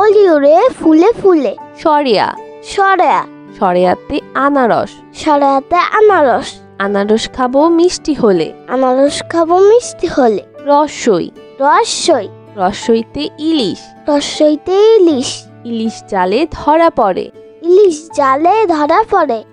অলি উড়ে ফুলে ফুলে। সরিয়া সরেয়া সরিয়াতে আনারস। সরেয়াতে আনারস। আনারস খাব মিষ্টি হলে। আনারস খাব মিষ্টি হলে। রসই। রসই। রসইতে ইলিশ। রসইতে ইলিশ। ইলিশ জালে ধরা পড়ে। ইলিশ জালে ধরা পড়ে।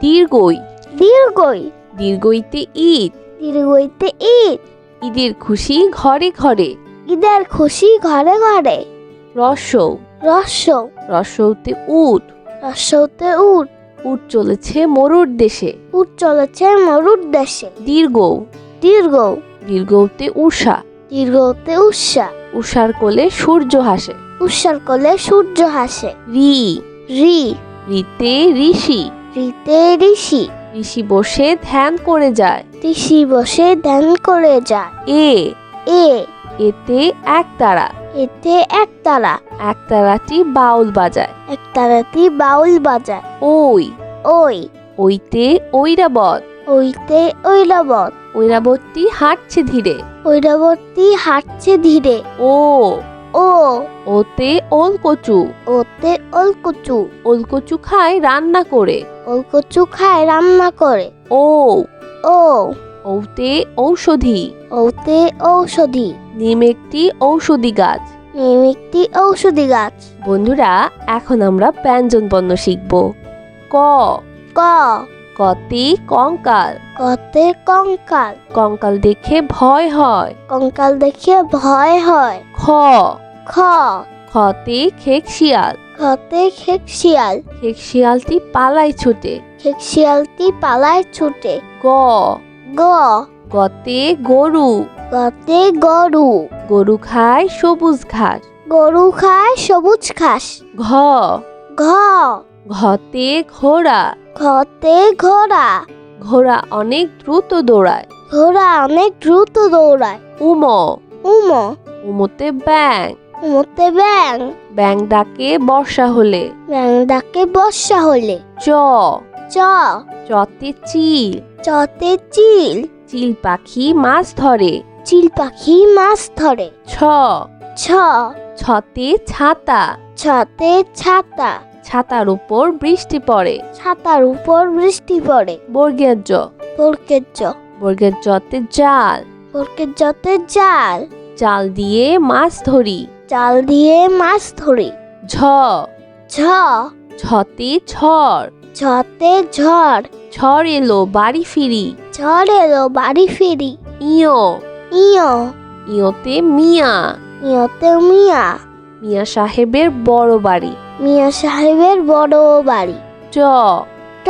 দীর্ঘই। দীর্ঘই। দীর্ঘইতে ঈদ। দীর্ঘইতে ঈদ। ঈদের খুশি ঘরে ঘরে। ঈদের খুশি ঘরে ঘরে। রসৌ রসৌ রসৌতে উট। রসৌতে উট। উট চলেছে মরুর দেশে। উট চলেছে মরুর দেশে। দীর্ঘ। দীর্ঘ। দীর্ঘতে উষা দীর্ঘতে উষা উষার কোলে সূর্য হাসে। উষার কোলে সূর্য হাসে। রি। রি। রিতে ঋষি। রিতে ঋষি। ঋষি বসে ধ্যান করে যায়। ঋষি বসে ধ্যান করে যায়। এ। এ। এতে একতারা এতে একতারা একতারাটি বাউল বাজায়। একতারাতি বাউল বাজায়। ওই। ওই। ওইতে ঐরাবত। ওইতে ঐরাবত। ঐরাবতী হাঁটছে ধীরে। ঐরাবতী হাঁটছে ধীরে। ও। ও। ওতে ওল কচু ওতে ওলকচু। ওল কচু খায় রান্না করে। ওলকচু খায় রান্না করে। ও। ও। ওতে ঔষধি। ওতে ঔষধি। নিম একটি ঔষধি গাছ। নিম একটি ঔষধি গাছ। বন্ধুরা এখন আমরা ব্যঞ্জন বর্ণ শিখব। ক। ক। কতে কঙ্কাল। কতে কঙ্কাল। কঙ্কাল দেখে ভয় হয়। কঙ্কাল দেখে ভয় হয়। খ। খ। খতে খেক শিয়াল। খতে খেক শিয়াল। খেক শিয়ালটি পালায় ছুটে। খেক শিয়ালটি পালায় ছুটে। গ। গ। গতে গরু। গতে গরু। গরু খায় সবুজ ঘাস। গরু খায় সবুজ ঘাস। ঘ। ঘ। ঘতে ঘোড়া। ঘতে ঘোড়া। ঘোড়া অনেক দ্রুত দৌড়ায়। ঘোড়া অনেক দ্রুত দৌড়ায়। উম। উম। উমতে ব্যাং উমতে ব্যাং ব্যাং ডাকে বর্ষা হলে। ব্যাং ডাকে বর্ষা হলে। চ। চ। চতে চিল। চতে চিল। চিল পাখি মাছ ধরে। চিল পাখি মাছ ধরে। ছ। ছ। ছতে ছাতা। ছতে ছাতা। ছাতার উপর বৃষ্টি পড়ে। ছাতার উপর বৃষ্টি পড়ে। বর্গের জ বরকের জ বর্গের জতে জাল। বরকের জতে জাল। জাল দিয়ে মাছ ধরি। জাল দিয়ে মাছ ধরি। ঝ। ঝ। ছতে ঝড়। ঝতে ঝড়। ঝড় এলো বাড়ি ফিরি। ঝড় এলো বাড়ি ফিরি। ইয়। ইয়। ইয়তে মিয়া। ইয়তে মিয়া। মিয়া সাহেবের বড় বাড়ি। মিয়া সাহেবের বড় বাড়ি। চ ট।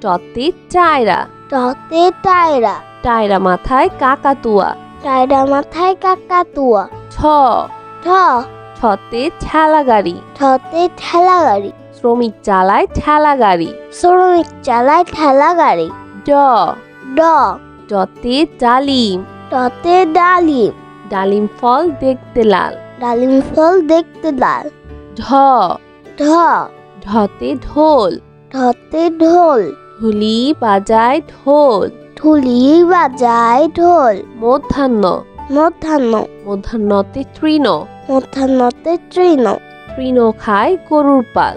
টতে টায়রা। টতে টায়রা। টায়রা মাথায় কাকাতুয়া। টায়রা মাথায় কাকাতুয়া। ছ ঠ। ছতে ঠেলা গাড়ি ঠতে ঠেলা গাড়ি শ্রমিক চালায় ঠেলা গাড়ি। শ্রমিক চালায় ঠেলা গাড়ি। ড। ড। ডতে ডালিম। টতে ডালিম। ডালিম ফল দেখতে লাল। ডালিম ফল দেখতে লাল। ঢ। ঢ। ঢতে ঢোল। ঢতে ঢোল। ঢুলি বাজায় ঢোল। ঢুলি বাজায় ঢোল। মধ্যাহ্ন। মধ্যাহ্ন। মধ্যাহ্নতে তৃণ। মধ্যাহ্নতে তৃণ। তৃণ খায় গরুর পাল।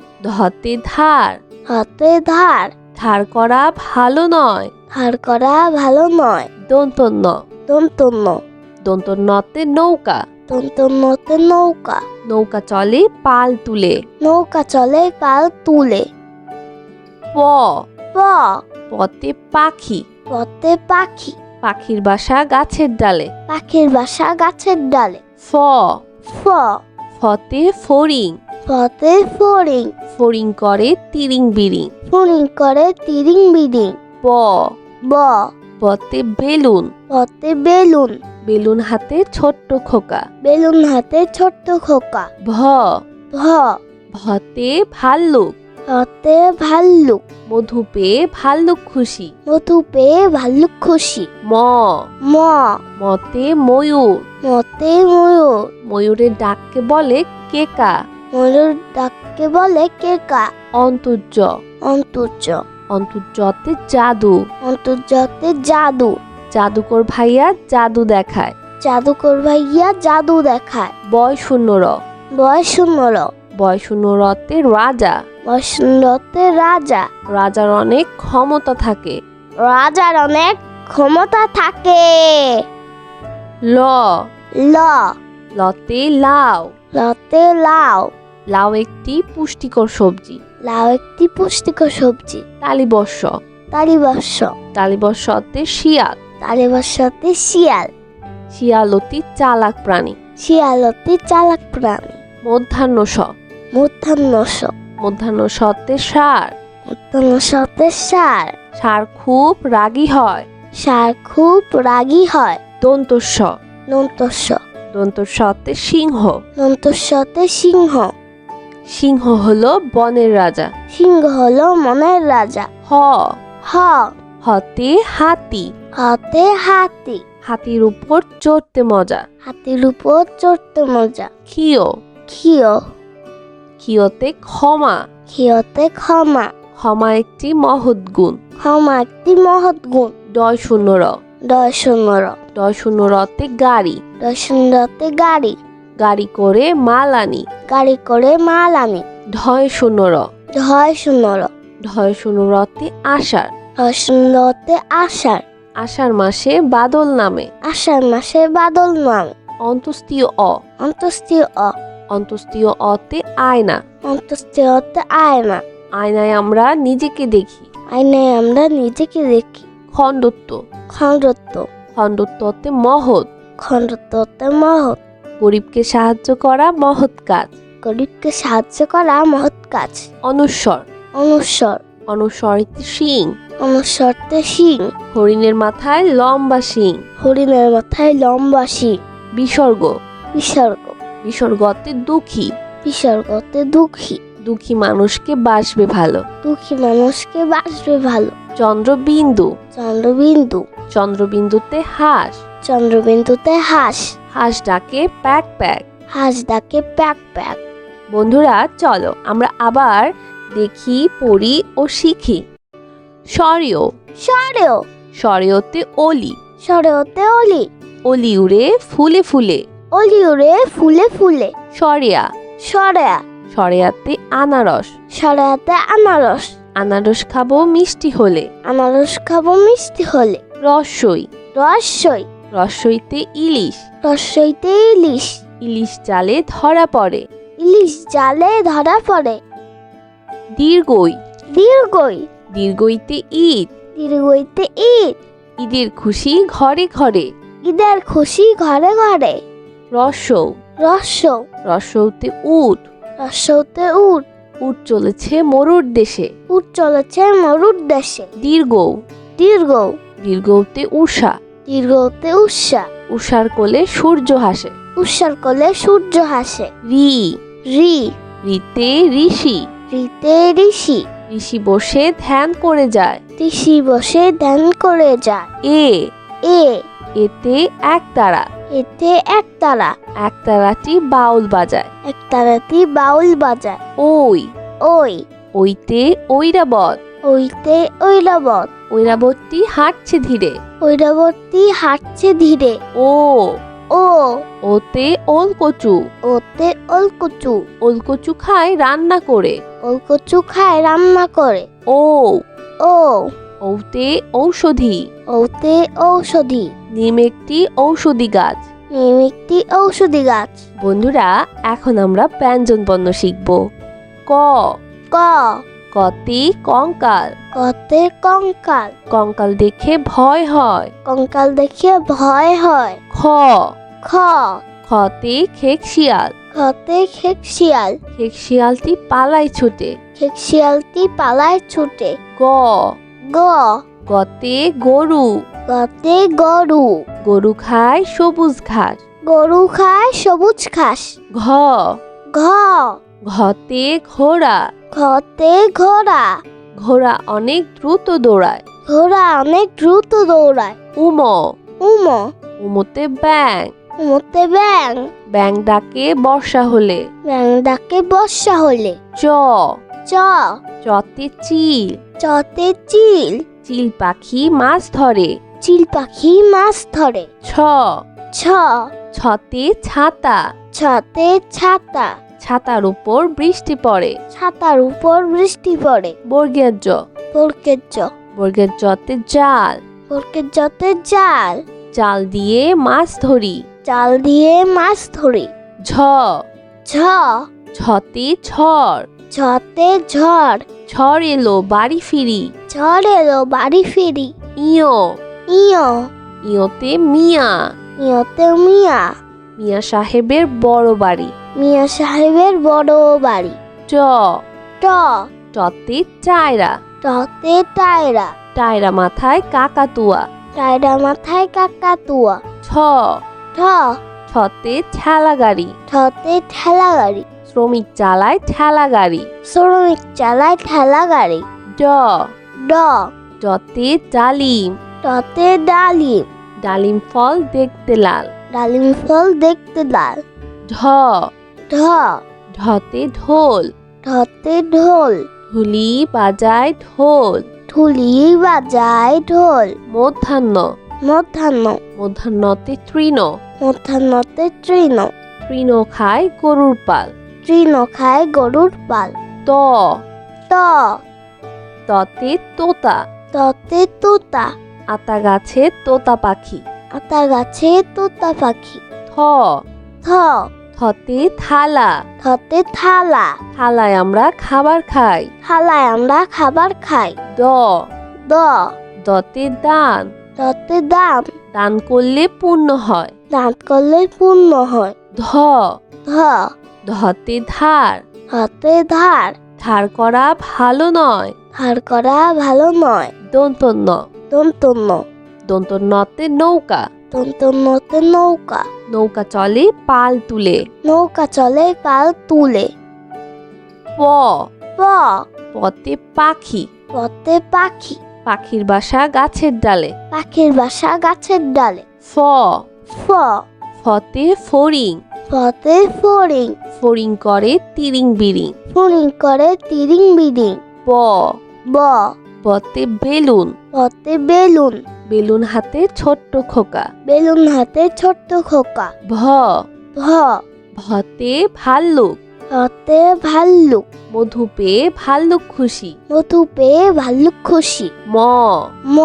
ধতে ধার। হাতে ধার। ধার করা ভালো নয়। ধার করা ভালো নয়। দন্তন্য দন্তন্য দন্তন্যতে নৌকা। দন্তন্যতে নৌকা। নৌকা চলে পাল তুলে। নৌকা চলে পাল তুলে। প। প। পতে পাখি। পথে পাখি। পাখির বাসা গাছের ডালে। পাখির বাসা গাছের ডালে। ফ। ফ। ফতে ফড়িং। পথে ফড়িং। ফড়িং করে তিরিং বিরিং ফড়িং করে তিরিং বিরিং ব। ব। বতে বেলুন। পথে বেলুন। বেলুন হাতে ছোট্ট খোকা। বেলুন হাতে ছোট্ট খোকা। ভ। ভ। ভতে ভাল্লুক। পথে ভাল্লুক। মধু পেয়ে ভাল্লুক খুশি। মধু পেয়ে ভাল্লুক খুশি। ম। ম। মতে ময়ূর। মতে ময়ূর। ময়ূরের ডাককে বলে কেকা। ময়ূর ডাককে বলে কেকা অন্তর্য। অন্তর্য। অন্তর্যতে জাদু। অন্তর্জাতে জাদু। জাদুকর ভাইয়া জাদু দেখায়। জাদুকর ভাইয়া জাদু দেখায়। বয় শূন্য র বয়স র বয় শূন্য রতে রাজা বসন্ততে রাজা। রাজার অনেক ক্ষমতা থাকে। রাজার অনেক ক্ষমতা থাকে। ল। ল। লতে লাউ লতে লাউ লাউ একটি পুষ্টিকর সবজি। লাউ একটি পুষ্টিকর সবজি। তালিবর্ষ। তালিবর্ষ। তালিবর্ষতে শিয়াল। তালিবর্ষতে শিয়াল। শিয়াল অতি চালাক প্রাণী। শিয়ালতে চালাক প্রাণী। মধ্যাহ্ন স মধ্যাহ্নস মধ্যাহ্ন সতে সার মধ্যাহ্নসতে সার সার খুব রাগী হয়। সার খুব রাগী হয়। দন্তস্ব। নন্তস্য দন্তস্বতে সিংহ। নন্তস্যতে সিংহ। সিংহ হলো বনের রাজা। সিংহ হলো মনের রাজা। হ। হ। হতে হাতি। হতে হাতি। হাতির উপর চড়তে মজা। হাতির উপর চড়তে মজা। ক্ষিয়। ক্ষিয়। ক্ষিয়তে ক্ষমা। ক্ষিয়তে ক্ষমা। ক্ষমা একটি মহৎ গুণ। ক্ষমা একটি মহৎ গুণ। ডয় শূন্য র। দর্শনর ডয় শূন্য রতে গাড়ি। ডয় শূন্য রতে গাড়ি। গাড়ি করে মাল আনি। গাড়ি করে মাল আনি। ঢয় শূন্য র ঢয় শূন্যর। ঢয় শূন্য রতে আষাঢ় দর্শনরতে আষাঢ়। আষাঢ় মাসে বাদল নামে। আষাঢ় মাসে বাদল নাম। অন্তস্তীয় অ। অন্তস্তীয় অ। অন্তস্তীয় অতে আয়না। অন্তস্তীয়তে আয়না। আয়নায় আমরা নিজেকে দেখি। আয়নায় আমরা নিজেকে দেখি। খণ্ডত্ব। খণ্ডত্ব। খণ্ডত্বতে মহৎ। খণ্ডত্বতে মহৎ। গরিবকে সাহায্য করা মহৎ কাজ। গরিবকে সাহায্য করা মহৎ কাজ। অনুস্বর অনুস্বর অনুস্বরিত শিং। অনুস্বরতে শিং। হরিণের মাথায় লম্বা শিং। হরিণের মাথায় লম্বা শিং। বিসর্গ। বিসর্গ। বিসর্গতে দুঃখী। বিসর্গতে দুঃখী। দুঃখী মানুষকে বাসবে ভালো। দুঃখী মানুষকে বাসবে ভালো। চন্দ্রবিন্দু। চন্দ্রবিন্দু। চন্দ্রবিন্দুতে হাঁস। চন্দ্রবিন্দুতে হাঁস। হাঁস ডাকে প্যাক প্যাক। হাঁস ডাকে প্যাক প্যাক। বন্ধুরা চলো আমরা আবার দেখি পড়ি ও শিখি। স্বরীয় সরেও। স্বরীয়তে অলি। সরেওতে অলি। অলি উড়ে ফুলে ফুলে। অলি উড়ে ফুলে ফুলে। সরেয়া। সরেয়া। সরেয়াতে আনারস। সরেয়াতে আনারস। আনারস খাব মিষ্টি হলে। আনারস খাব মিষ্টি হলে। রসই রসই রসইতে ইলিশ। রসইতে ইলিশ। ইলিশ জালে ধরা পড়ে। ইলিশ জালে ধরা পড়ে। দীর্ঘই। দীর্ঘই। দীর্ঘইতে ঈদ। দীর্ঘইতে ঈদ। ঈদের খুশি ঘরে ঘরে। ঈদের খুশি ঘরে ঘরে। রসৌ রস রসৌতে উট। রসতে উট। উট চলেছে মরুর দেশে। উট চলেছে মরুর দেশে। দীর্ঘ দীর্ঘ দীর্ঘতে উষা। দীর্ঘতে উষা। উষার কোলে সূর্য হাসে। উষার কোলে সূর্য হাসে। রি। রি। রিতে ঋষি। রিতে ঋষি। ঋষি বসে ধ্যান করে যায়। ঋষি বসে ধ্যান করে যায়। এ। এ। এতে এক তারা। এতে এক তারা। এক তারাটি বাউল বাজায়। এক তারাতি বাউল বাজায়। ওই। ওই। ওইতে ঐরাবত। ওইতে ঐরাবত। ঐরাবতটি হাঁটছে ধীরে। ঐরাবতী হাঁটছে ধীরে। ও। ও। ওতে ওলকচু। ওতে ওলকচু। ওলকচু খায় রান্না করে। ওলকচু খায় রান্না করে। ও। ও। ওতে ঔষধি। ওতে ঔষধি। নিম একটি ঔষধি গাছ। নিম একটি ঔষধি গাছ। বন্ধুরা এখন আমরা ব্যঞ্জন বর্ণ শিখব। ক। ক। কতে কঙ্কাল। কতে কঙ্কাল। কঙ্কাল দেখে ভয় হয়। কঙ্কাল দেখে ভয় হয়। খ। খ। খতে খেক শিয়াল। খতে খেক শিয়াল। খেক শিয়ালটি পালাই ছুটে। খেক শিয়ালটি পালায় ছুটে। গ। গ। গতে গরু। গতে গরু। গরু খায় সবুজ ঘাস। গরু খায় সবুজ ঘাস। ঘ। ঘ। ঘতে ঘোড়া। ঘতে ঘোড়া। ঘোড়া অনেক দ্রুত দৌড়ায়। ঘোড়া অনেক দ্রুত দৌড়ায়। উম। উম। উমতে ব্যাং উমতে ব্যাং ব্যাং ডাকে বর্ষা হলে। ব্যাং ডাকে বর্ষা হলে। চ। চ। চতে চিল। চতে চিল। চিল পাখি মাছ ধরে। চিল পাখি মাছ ধরে। ছ। ছ। ছতে ছাতা। ছতে ছাতা। ছাতার উপর বৃষ্টি পড়ে। ছাতার উপর বৃষ্টি পড়ে। বর্গের জ বরকের জ বর্গের জতে জাল। বরকের জতে জাল। জাল দিয়ে মাছ ধরি। জাল দিয়ে মাছ ধরি। ঝ। ঝ। ঝতে ঝড়। ঝতে ঝড়। ঝড় এলো বাড়ি ফিরি। ঝড় এলো বাড়ি ফিরি। ইয়। ইয়। ইয়তে মিয়া। ইয়তে মিয়া। মিয়া সাহেবের বড় বাড়ি। মিয়া সাহেবের বড় বাড়ি। ট। ট। টতে চায়রা টতে টায়রা। টায়রা মাথায় কাকাতুয়া। টায়রা মাথায় কাকাতুয়া। ছ ঠ। ছতে ঠেলা গাড়ি ঠতে ঠেলা গাড়ি শ্রমিক চালায় ঠেলা গাড়ি শ্রমিক চালায় ঠেলা গাড়ি ড। ড। ডতে ডালিম। টতে ডালিম। ডালিম ফল দেখতে লাল। ডালিম ফল দেখতে লাল। ঢ। ঢ। ঢতে ঢোল। ঢতে ঢোল। ঢুলি বাজায় ঢোল। ঢুলি বাজায় ঢোল। মধ্যাহ্ন। মধ্যাহ্ন। মধ্যাহ্নতে তৃণ। মধ্যাহ্নতে তৃণ। তৃণ খায় গরুর পাল। তৃণ খায় গরুর পাল। ত। ত। ততে তোতা। ততে তোতা। আতা গাছে তোতা পাখি। আতা গাছে তোতা পাখি। থ। থ। থতে থালা। থতে থালা। থালায় আমরা খাবার খাই। থালায় আমরা খাবার খাই। দ। দ। দতে দান। দতে দাম দান করলে পূর্ণ হয়। দান করলে পূর্ণ হয়। ধ। ধ। ধতে ধার। হাতে ধার। ধার করা ভালো নয়। ধার করা ভালো নয়। দন্তন্য। দন্তন্য। দন্তন্যতে নৌকা। দন্তন্যতে নৌকা। নৌকা চলে পাল তুলে। নৌকা চলে কাল তুলে। প। প। পতে পাখি। পথে পাখি। পাখির বাসা গাছের ডালে। পাখির বাসা গাছের ডালে। ফ। ফ। ফতে ফড়িং। পথে ফড়িং। ফড়িং করে তিরিং বিরিং। ফড়িং করে তিরিং বিরিং। ব। ব। বতে বেলুন। পথে বেলুন। বেলুন হাতে ছোট্ট খোকা। বেলুন হাতে ছোট্ট খোকা। ভ। ভ। ভতে ভাল্লুক। হাতে ভাল্লুক। মধু পেয়ে ভাল্লুক খুশি। মধু পেয়ে ভাল্লুক খুশি। ম। ম।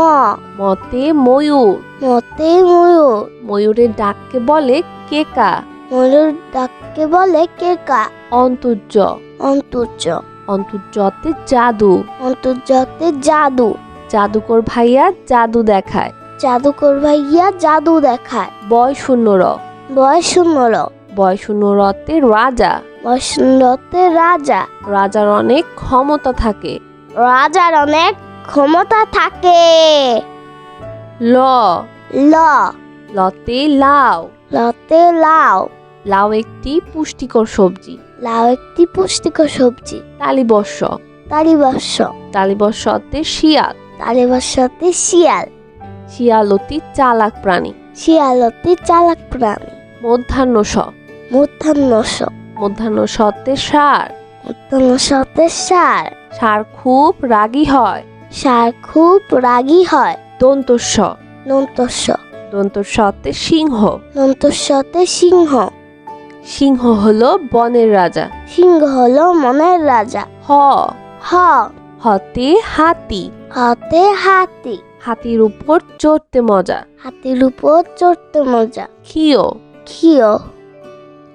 মতে ময়ূর। মতে ময়ূর। ময়ূরের ডাককে বলে কেকা। ময়ূর ডাককে বলে কেকা। অন্তর্য। অন্তর্য। অন্তর্যতে জাদু। অন্তর্জাতে জাদু। জাদুকর ভাইয়া জাদু দেখায়। জাদুকর ভাইয়া জাদু দেখায়। বয় শূন্য র। বয়স শূন্যর বয় শূন্য রতে রাজা। বসন্ততে রাজা। রাজার অনেক ক্ষমতা থাকে। রাজার অনেক ক্ষমতা থাকে। ল। ল। লতে লাউ। লতে লাউ। লাউ একটি পুষ্টিকর সবজি। লাউ একটি পুষ্টিকর সবজি। তালিবর্ষ। তালিবর্ষ। তালিবর্ষতে শিয়াল। তালিবর্ষতে শিয়াল। শিয়াল অতি চালাক প্রাণী। শিয়ালতে চালাক প্রাণী। মধ্যাহ্ন স মধ্যাহ্নস মধ্যাহ্ন সতে সার মধ্যাহ্ন মধ্যাহ্নসতে সার সার খুব রাগী হয়। সার খুব রাগী হয়। দন্তস্ব। নন্তস্য দন্তস্বতে সিংহ। নন্তস্যতে সিংহ। সিংহ হলো বনের রাজা। সিংহ হলো মনের রাজা। হ। হ। হতে হাতি। হতে হাতি। হাতির উপর চড়তে মজা। হাতির উপর চড়তে মজা। খিও ক্ষিয়।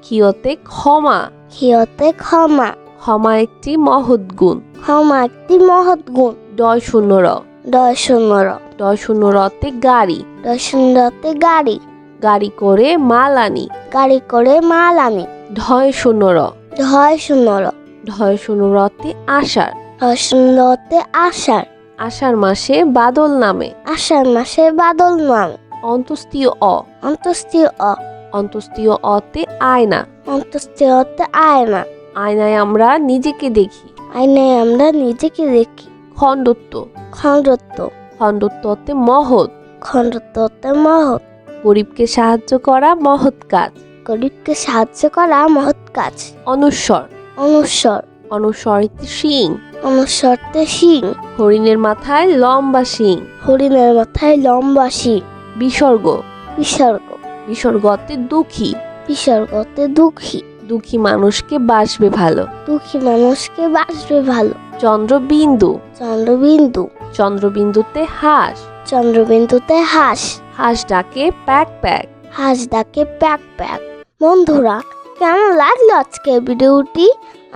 ক্ষিয়তে ক্ষমা। ক্ষিয়তে ক্ষমা। ক্ষমা একটি মহৎ গুণ। ক্ষমা একটি মহৎ গুণ। ডয় শূন্য র। দয় শূন্য র। ডয় শূন্য রতে গাড়ি। দয় শূন্যতে গাড়ি। গাড়ি করে মাল আনি। গাড়ি করে মাল আনি। ঢয় শূন্য র। ঢয় শূন্য র। ঢয় শূন্য রতে আষাঢ়। ঢয় শূন্যতে আষাঢ়। আষাঢ় মাসে বাদল নামে। আষাঢ় মাসে বাদল নাম। অন্তস্তীয় অ। অন্তস্তীয় অ। অন্তস্তীয় অতে আয়না। অন্তস্তীয়তে আয়না। আয়নায় আমরা নিজেকে দেখি। আয়নায় আমরা নিজেকে দেখি। খণ্ডত্ব। খণ্ডত্ব। খণ্ডত্বতে মহৎ। খণ্ডত্বতে মহৎ। গরিবকে সাহায্য করা মহৎ কাজ। গরিবকে সাহায্য করা মহৎ কাজ। অনুস্বর অনুস্বর অনুস্বরিত শিং। অনুস্বরতে শিং। হরিণের মাথায় লম্বা শিং। হরিণের মাথায় লম্বা শিং। বিসর্গ। বিসর্গ। বিসর্গতে দুঃখী। বিসর্গতে দুঃখী। দুঃখী মানুষকে বাসবে ভালো। দুঃখী মানুষকে বাসবে ভালো। চন্দ্রবিন্দু। চন্দ্রবিন্দু। চন্দ্রবিন্দুতে হাঁস। চন্দ্রবিন্দুতে হাঁস। হাঁস ডাকে প্যাক প্যাক হাঁস ডাকে প্যাক প্যাক বন্ধুরা, কেমন লাগল আজকে ভিডিওটি?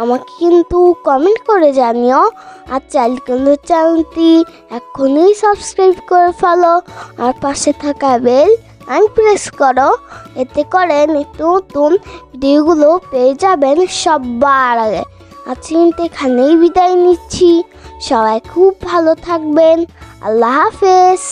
আমাকে কিন্তু কমেন্ট করে জানিও। আর চাইলে চ্যানেলটি এখনই সাবস্ক্রাইব করে ফেলো। আর পাশে থাকা বেল আইন প্রেস করো। এতে করে নিত্য নতুন ভিডিওগুলো পেয়ে যাবেন সবার আগে। আজকে কিন্তু এখানেই বিদায় নিচ্ছি। সবাই খুব ভালো থাকবেন। আল্লাহ হাফেজ।